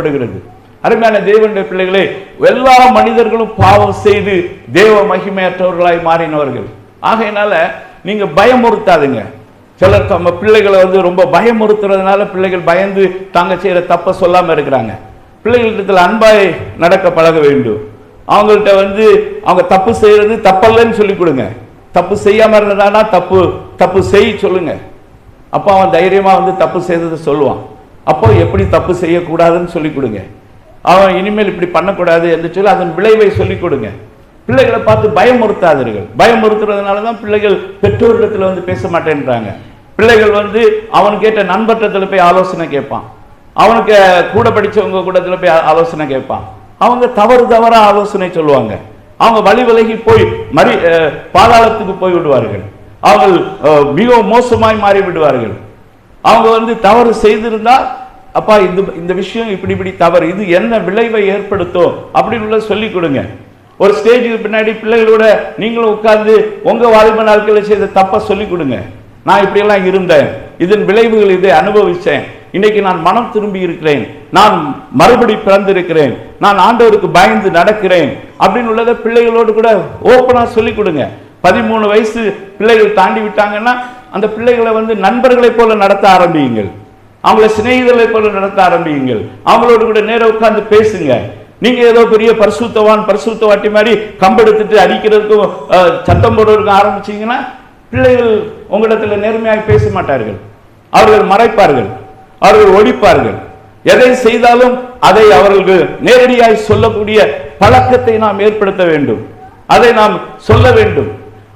படுகிறது அருமையான தேவனுடைய பிள்ளைகளே எல்லா மனிதர்களும் பாவம் செய்து தேவ மகிமையற்றவர்களாய் மாறினவர்கள். ஆகையினால நீங்க பயமுறுத்தாதுங்க. சிலர் தம்ம பிள்ளைகளை வந்து ரொம்ப பயமுறுத்துறதுனால பிள்ளைகள் பயந்து தாங்க செய்யற தப்ப சொல்லாம இருக்கிறாங்க. பிள்ளைகளிடத்தில் அன்பாய் நடக்க பழக வேண்டும். அவங்கள்ட்ட வந்து அவங்க தப்பு செய்யறது தப்பல்லன்னு சொல்லி கொடுங்க. தப்பு செய்யாம இருந்ததானா தப்பு தப்பு செய் சொல்லுங்க. அப்போ அவன் தைரியமா வந்து தப்பு செய்ததை சொல்லுவான். அப்போ எப்படி தப்பு செய்யக்கூடாதுன்னு சொல்லி கொடுங்க. அவன் இனிமேல் இப்படி பண்ணக்கூடாது என்று சொல்லி அதன் விளைவை சொல்லிக் கொடுங்க. பிள்ளைகளை பார்த்து பயமுறுத்தாதீர்கள். பயமுறுத்துறதுனால தான் பிள்ளைகள் பெற்றோரிடத்துல வந்து பேச மாட்டேன்றாங்க. பிள்ளைகள் வந்து அவன் கேட்ட நண்பற்றத்தில் போய் ஆலோசனை கேட்பான். அவனுக்கு கூட படிச்சவங்க கூடத்தில் போய் ஆலோசனை கேட்பான். அவங்க தவறு தவறாக ஆலோசனை சொல்லுவாங்க. அவங்க வழி விலகி போய் மறி பாதாளத்துக்கு போய் விடுவார்கள். அவர்கள் அஹ், மிகவும் மோசமாய் மாறி விடுவார்கள் அவங்க வந்து தவறு செய்திருந்தால் அப்பா இந்த இந்த விஷயம் இப்படி இப்படி தவறு. இது என்ன விளைவை ஏற்படுத்தும்? அப்படின்னு சொல்லிக் கொடுங்க. ஒரு ஸ்டேஜுக்கு பின்னாடி பிள்ளைகளோட நீங்களும் உட்கார்ந்து உங்க வாலிப நாட்களில் செய்த தப்ப சொல்லி கொடுங்க. நான் இப்படியெல்லாம் இருந்தேன். இதன் விளைவுகள் இதை அனுபவிச்சேன். இன்னைக்கு நான் மனம் திரும்பி இருக்கிறேன். நான் மறுபடி பிறந்திருக்கிறேன். நான் ஆண்டவருக்கு பயந்து நடக்கிறேன். அப்படின்னு உள்ளதை பிள்ளைகளோடு கூட ஓப்பனா சொல்லி கொடுங்க. பதிமூணு வயசு பிள்ளைகள் தாண்டி விட்டாங்கன்னா அந்த பிள்ளைகளை வந்து நண்பர்களைப் போல நடத்த ஆரம்பியுங்கள். அவங்கள சிநேகிதர்களை போல நடத்த ஆரம்பியுங்கள். அவங்களோடு கூட நேரம் உட்கார்ந்து பேசுங்க. நீங்க ஏதோ பெரிய பரிசுத்தவான் பரிசுத்தவாட்டி மாதிரி கம்பெடுத்துட்டு அடிக்கிறதுக்கும் சத்தம் போடுறதுக்கும் ஆரம்பிச்சீங்கன்னா பிள்ளைகள் உங்களிடத்துல நேர்மையாக பேச மாட்டார்கள். அவர்கள் மறைப்பார்கள். அவர்கள் ஒழிப்பார்கள். எதை செய்தாலும் அதை அவர்களுக்கு நேரடியாக சொல்லக்கூடிய பழக்கத்தை நாம் ஏற்படுத்த வேண்டும். அதை நாம் சொல்ல வேண்டும்.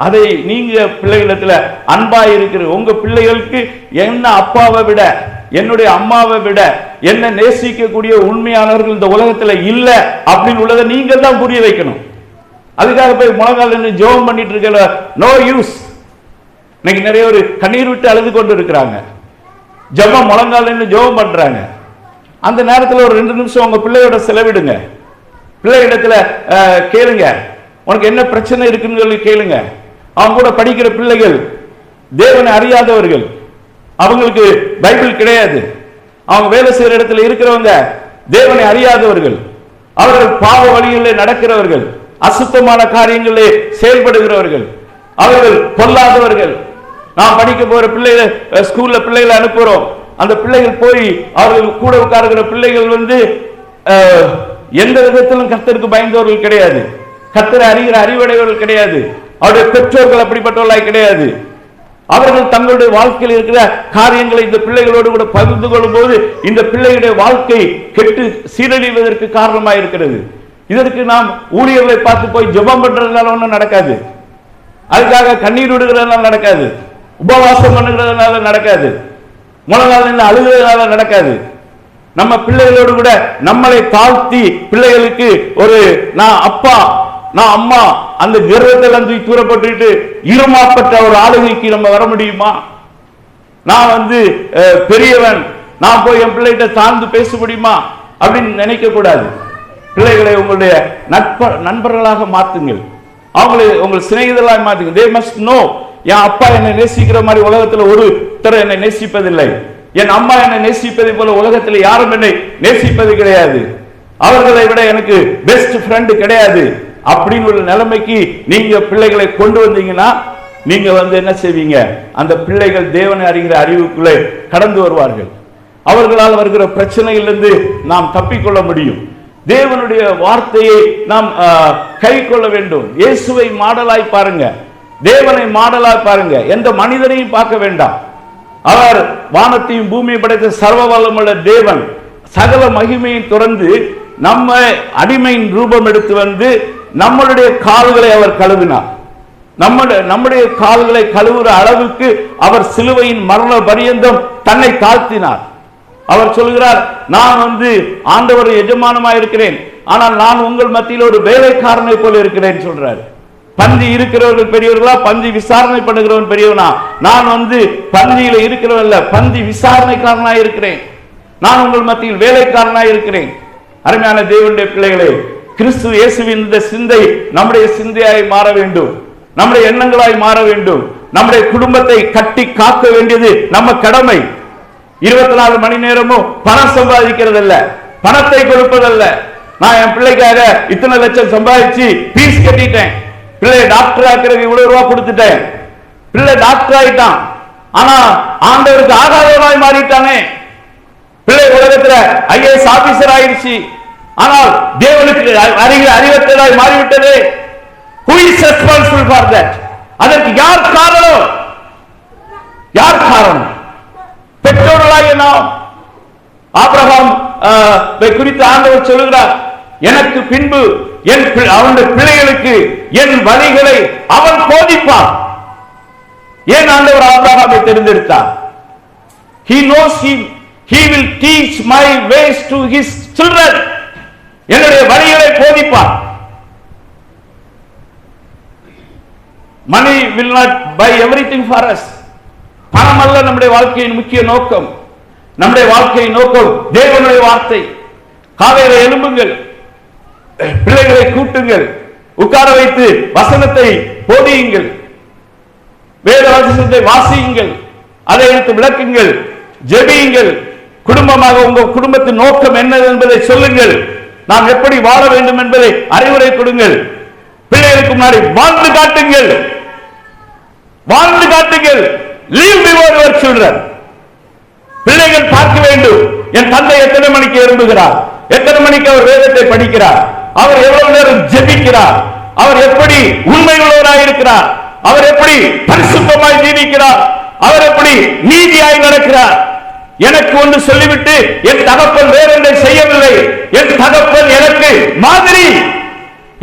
அதை நீங்க பிள்ளைகளிடத்துல அன்பா இருக்கிற உங்க பிள்ளைகளுக்கு என்ன அப்பாவை விட என்னுடைய அம்மாவை விட என்ன நேசிக்கக்கூடிய உண்மையானவர்கள் இந்த உலகத்துல இல்ல அப்படின்னு உள்ளதை நீங்கள் தான் புரிய வைக்கணும். அதுக்காக போய் முழங்கால் நின்று ஜெபம் பண்ணிட்டு இருக்கல நோ யூஸ் இன்னைக்கு நிறைய ஒரு கண்ணீர் விட்டு அழுது கொண்டு இருக்கிறாங்க. ஜெபம் முழங்கால் நின்று ஜோபம் பண்றாங்க. அந்த நேரத்தில் ஒரு ரெண்டு நிமிஷம் உங்க பிள்ளையோட செலவிடுங்க. பிள்ளையிடத்துல அஹ், கேளுங்க. உனக்கு என்ன பிரச்சனை இருக்குன்னு சொல்லி கேளுங்க. அவங்க கூட படிக்கிற பிள்ளைகள் தேவனை அறியாதவர்கள் அவங்களுக்கு பைபிள் கிடையாது. அவங்க வேலை செய்யற இடத்துல இருக்கிறவங்க தேவனை அறியாதவர்கள். அவர்கள் பாவ வழிகளில் நடக்கிறவர்கள். அசுத்தமான காரியங்களிலே செயல்படுகிறவர்கள். அவர்கள் பொல்லாதவர்கள். நாம் படிக்க போற பிள்ளைகளை ஸ்கூல்ல பிள்ளைகளை அனுப்புறோம். அந்த பிள்ளைகள் போய் அவர்கள் கூட உட்காருகிற பிள்ளைகள் வந்து எந்த விதத்திலும் கத்தருக்கு பயந்தவர்கள் கிடையாது. கத்தரை அறிகிற அறிவடைவர்கள் கிடையாது. அவருடைய பெற்றோர்கள் அப்படிப்பட்டவர்களாய் கிடையாது. அவர்கள் தங்களுடைய வாழ்க்கையில் இருக்கிற காரியங்களை இந்த பிள்ளைகளோடு கூட பகிர்ந்து கொள்ளும் போது இந்த பிள்ளைகளுடைய வாழ்க்கை கெட்டு சீரழிவதற்கு காரணமாக இருக்கிறது. இதற்கு நாம் ஊழியர்களை பார்த்து போய் ஜெபம் பண்றதுனால ஒன்றும் நடக்காது. அதுக்காக கண்ணீர் விடுகிறதுனால நடக்காது. உபவாசம் பண்ணுகிறதுனால நடக்காது. முழங்கால் நின்று அழுகிறதுனால நடக்காது. நம்ம பிள்ளைகளோடு கூட நம்மளை தாழ்த்தி பிள்ளைகளுக்கு ஒரு நான் அப்பா நான் அம்மா அந்த கர்வத்தில் வந்து தூரப்பட்டுட்டு இருமாப்பட்ட ஒரு ஆளுகைக்கு நம்ம வர முடியுமா? நான் வந்து பெரியவன். நான் போய் என் பிள்ளைகிட்ட சார்ந்து பேச முடியுமா? அப்படின்னு நினைக்க கூடாது பிள்ளைகளை உங்களுடைய நட்ப நண்பர்களாக மாற்றுங்கள் அவங்களை உங்கள் சிநேகிதர்களாக மாற்றுங்க தே மஸ்ட் நோ என் அப்பா என்னை நேசிக்கிற மாதிரி உலகத்துல ஒருத்தர் என்னை நேசிப்பதில்லை. என் அம்மா என்னை நேசிப்பதை போல உலகத்தில் யாரும் என்னை நேசிப்பது கிடையாது. அவர்களை விட எனக்கு பெஸ்ட் ஃப்ரெண்டு கிடையாது. அப்படின்னு ஒரு நிலைமைக்கு நீங்க பிள்ளைகளை கொண்டு வந்தீங்கன்னா நீங்க வந்து என்ன செய்வீங்க? அந்த பிள்ளைகள் தேவனை அறிகிற அறிவுக்குள்ளே கடந்து வருவார்கள். அவர்களால் வருகிற பிரச்சனையிலிருந்து நாம் தப்பிக்கொள்ள முடியும். தேவனுடைய வார்த்தையை நாம் கை கொள்ள வேண்டும். இயேசுவை மாடலாய் பாருங்க. தேவனை மாடலாய் பாருங்க. எந்த மனிதனையும் பார்க்க வேண்டாம். அவர் வானத்தையும் பூமியை படைத்த சர்வ வல்லமுள்ள தேவன். சகல மகிமையை தொடர்ந்து நம்ம அடிமையின் ரூபம் எடுத்து வந்து நம்மளுடைய கால்களை அவர் கழுவினார். நம்முடைய நம்முடைய கால்களை கழுவுற அளவுக்கு அவர் சிலுவையின் மரண பரியந்தம் தன்னை தாழ்த்தினார். அவர் சொல்கிறார் நான் வந்து ஆண்டவர் எஜமானமா இருக்கிறேன் ஆனால் நான் உங்கள் மத்தியில் ஒரு வேலைக்காரனை போல இருக்கிறேன் சொல்றார். பந்தி இருக்கிறவர்கள் பெரியவர்களா பந்தி விசாரணை பண்ணுகிறவன் பெரியவனா? நான் வந்து பந்தியில இருக்கிறவன் இல்ல பந்தி விசாரணைக்காரனா இருக்கிறேன். நான் உங்கள் மத்தியில் வேலைக்காரனா இருக்கிறேன். அருமையான தேவனுடைய பிள்ளைகளே கிறிஸ்து இயேசுவின் இந்த சிந்தை நம்முடைய சிந்தையாய் மாற வேண்டும். நம்முடைய எண்ணங்களாய் மாற வேண்டும். நம்முடைய குடும்பத்தை கட்டி காக்க வேண்டியது நம்ம கடமை. இருபத்தி நாலு மணி நேரமும் பணம் சம்பாதிக்கிறது இல்ல பணத்தை கொடுப்பதல்ல. நான் என் பிள்ளைக்காக இத்தனை லட்சம் சம்பாதிச்சு பீஸ் கட்டிட்டேன். பிள்ளை டாக்டர் ஆக்கிறதுக்கு இவ்வளவு ரூபா கொடுத்துட்டேன். பிள்ளை டாக்டர் ஆயிட்டான். ஆனா ஆண்டவருக்கு ஆகாதவனாய் மாறிட்டானே. பிள்ளை உலகத்துல ஐஏஎஸ் ஆபீசர் ஆயிடுச்சு. ஆனால் தேவனுக்கு அருகில் அறிவற்றதாய் மாறிவிட்டது. Who is responsible for that அதற்கு யார் காரணம்? யார் காரணம்? பெற்றோர்களாகிய நாம். ஆபிரகாம் ஆஹ், குறித்து ஆண்டவர் சொல்லுகிறார் எனக்கு பின்பு என் பி- அவனுடைய பிள்ளைகளுக்கு என் வழிகளை அவன் போதிப்பான். ஏன் ஆண்டவர் ஆபிரகாமை தெரிந்தெடுத்தார்? He knows him. He will teach my ways to his children. என்னுடைய வழிகளை போதிப்பார். Money will not buy everything for us பணம் அல்ல நம்முடைய வாழ்க்கையின் முக்கிய நோக்கம். நம்முடைய வாழ்க்கையின் நோக்கம் தேவனுடைய வார்த்தை. காலையில எழும்புங்கள். பிள்ளைகளை கூட்டுங்கள். உட்கார வைத்து வசனத்தை போதியுங்கள். வேத வசனத்தை வாசியுங்கள். அதை எடுத்து விளக்குங்கள். ஜெபியுங்கள். குடும்பமாக உங்க குடும்பத்தின் நோக்கம் என்ன என்பதை சொல்லுங்கள். நாம் எப்படி வாழ வேண்டும் என்பதை அறிவுரை கொடுங்கள். பிள்ளைகளுக்கு முன்னாடி வாழ்ந்து காட்டுங்கள். வாழ்ந்து காட்டுங்கள். லீவ் பிவோர் யுவர் சில்ட்ரன் பிள்ளைகள் பார்க்க வேண்டும். என் தந்தை எத்தனை மணிக்கு எழும்புகிறார்? எத்தனை மணிக்கு அவர் வேதத்தை படிக்கிறார்? அவர் எவ்வளவு நேரம் ஜெபிக்கிறார்? அவர் எப்படி உண்மை உள்ளவராய் இருக்கிறார்? அவர் எப்படி பரிசுத்தமாய் ஜீவிக்கிறார்? அவர் எப்படி நீதியாய் நடக்கிறார்? எனக்கு ஒன்று சொல்லிவிட்டு என் தகப்பன் வேறொன்றை செய்யவில்லை. என் தகப்பன் எனக்கு மாதிரி.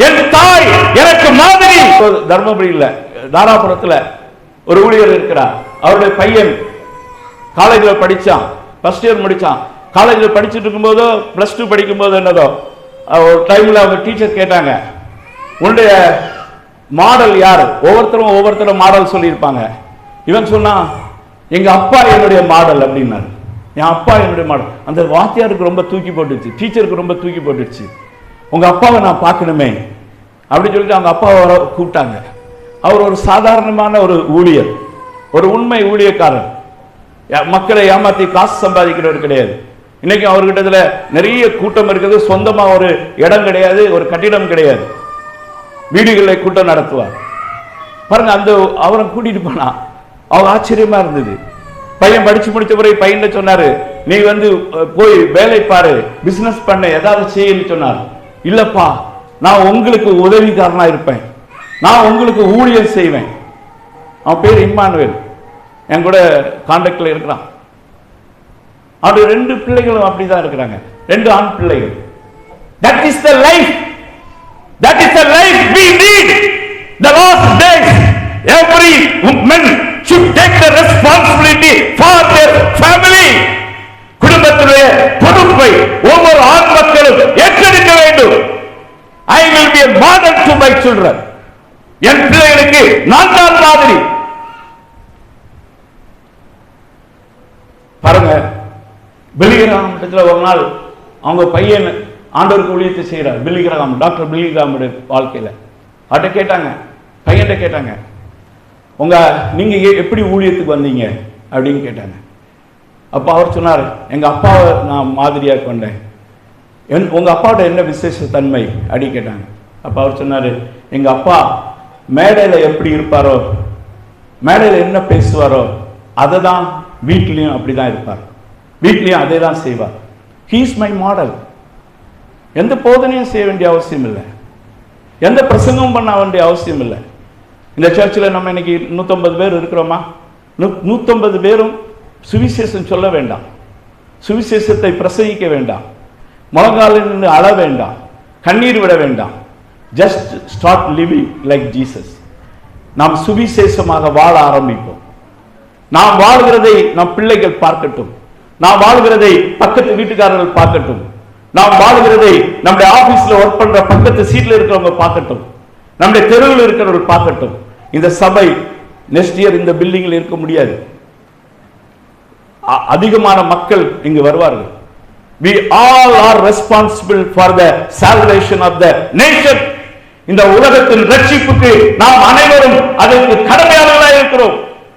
என் தாய் எனக்கு மாதிரி. தர்மபுரி இல்ல தாராபுரத்துல ஒரு ஊழியர் இருக்கிறார். அவருடைய பையன் காலேஜில் படிச்சான். First year முடிச்சான். காலேஜில் படிச்சுட்டு இருக்கும்போதோ ப்ளஸ் டூ படிக்கும்போது என்னதோ ஒரு டைமில் அவங்க டீச்சர் கேட்டாங்க உன்னுடைய மாடல் யார்? ஒவ்வொருத்தரும் ஒவ்வொருத்தரும் மாடல் சொல்லியிருப்பாங்க. இவன் சொன்னான் எங்கள் அப்பா என்னுடைய மாடல் அப்படின்னாரு. என் அப்பா என்னுடைய மாடல் அந்த வாத்தியாருக்கு ரொம்ப தூக்கி போட்டுச்சு டீச்சருக்கு ரொம்ப தூக்கி போட்டுச்சு உங்கள் அப்பாவை நான் பார்க்கணுமே. அப்படின்னு சொல்லிட்டு அவங்க அப்பாவை வர கூப்பிட்டாங்க. அவர் ஒரு சாதாரணமான ஒரு ஊழியர். ஒரு உண்மை ஊழியக்காரர். மக்களை ஏமாற்றி காசு சம்பாதிக்கிறவர் கிடையாது. இன்னைக்கு அவர்கிட்டத்துல நிறைய கூட்டம் இருக்குது. சொந்தமாக ஒரு இடம் கிடையாது ஒரு கட்டிடம் கிடையாது. வீடுகளில் கூட்டம் நடத்துவார். பாருங்க அந்த அவரை கூட்டிட்டு போனா அவர் ஆச்சரியமா இருந்தது. பையன் படிச்சு முடிச்ச பிறகு பையன் சொன்னாரு நீ வந்து போய் வேலை பாரு பிசினஸ் பண்ண ஏதாவது செய்யன்னு சொன்னார். இல்லப்பா நான் உங்களுக்கு உதவிக்காரனா இருப்பேன். நான் உங்களுக்கு ஊழியர் செய்வேன். அவன் பேர் இம்மானுவேல். என் கூட கான்டாக்டில் இருக்கிறான். அவருடைய ரெண்டு பிள்ளைகளும் அப்படிதான் இருக்கிறாங்க. ரெண்டு ஆண் பிள்ளைகள். That is the life that is the life we need the last days every man should take the responsibility for their family குடும்பத்துடைய பொறுப்பை ஒவ்வொரு ஆண் மக்களும் ஏற்றெடுக்க வேண்டும் I will be a model to my children என் பிள்ளைகளுக்கு நான் தான் மாதிரி. பாருங்க பில்லிகிராம் இடத்துல ஒரு நாள் அவங்க பையன் ஆண்டவருக்கு ஊழியத்தை செய்கிறார் பில்லிகிராம் டாக்டர் பில்லிகிராமுடைய வாழ்க்கையில. அவர்கிட்ட கேட்டாங்க பையன்கிட்ட கேட்டாங்க உங்க நீங்க ஏ- எப்படி ஊழியத்துக்கு வந்தீங்க? அப்படின்னு கேட்டாங்க. அப்பா அவர் சொன்னார் எங்க அப்பாவை நான் மாதிரியா கொண்டேன். என் உங்க அப்பாவோட என்ன விசேஷ தன்மை? அப்படின்னு கேட்டாங்க. அப்பா அவர் சொன்னாரு எங்க அப்பா மேடையில் எப்படி இருப்பாரோ மேடையில் என்ன பேசுவாரோ அதை தான் வீட்லயும் அப்படிதான் இருப்பார். வீட்லேயும் அதே தான் செய்வார் ஹீஸ் மை மாடல் எந்த போதனையும் செய்ய வேண்டிய அவசியம் இல்லை. எந்த பிரசங்கமும் பண்ண வேண்டிய அவசியம் இல்லை. இந்த சர்ச்சில் நம்ம இன்னைக்கு நூற்றம்பது பேர் இருக்கிறோமா? நூ நூற்றம்பது பேரும் சுவிசேஷம் சொல்ல வேண்டாம். சுவிசேஷத்தை பிரசங்கிக்க வேண்டாம். முழங்காலில் நின்று அழ வேண்டாம். கண்ணீர் விட வேண்டாம். Just start living like Jesus நாம் சுவிசேஷமாக வாழ ஆரம்பிப்போம். நாம் வாழ்கிறதை நம் பிள்ளைகள் பார்க்கட்டும். நாம் வாழ்கிறதை பக்கத்து வீட்டுக்காரர்கள் பார்க்கட்டும். நாம் வாழ்கிறதை நம்முடைய ஆபீஸ்ல ஒர்க் பண்ற பக்கத்து சீட்ல இருக்கிறவங்க பார்க்கட்டும். நம்முடைய தெருவில் இருக்கிறவர்கள் பார்க்கட்டும். இந்த சபை நெக்ஸ்ட் இயர் இந்த பில்டிங்கில் இருக்க முடியாது. அ- அதிகமான மக்கள் இங்கு வருவார்கள். We all are responsible for the salvation of the nation. இந்த உலகத்தின் ரட்சிப்புக்கு நாம் அனைவரும் அதற்கு கடமையாளர்களாக இருக்கிறோம்.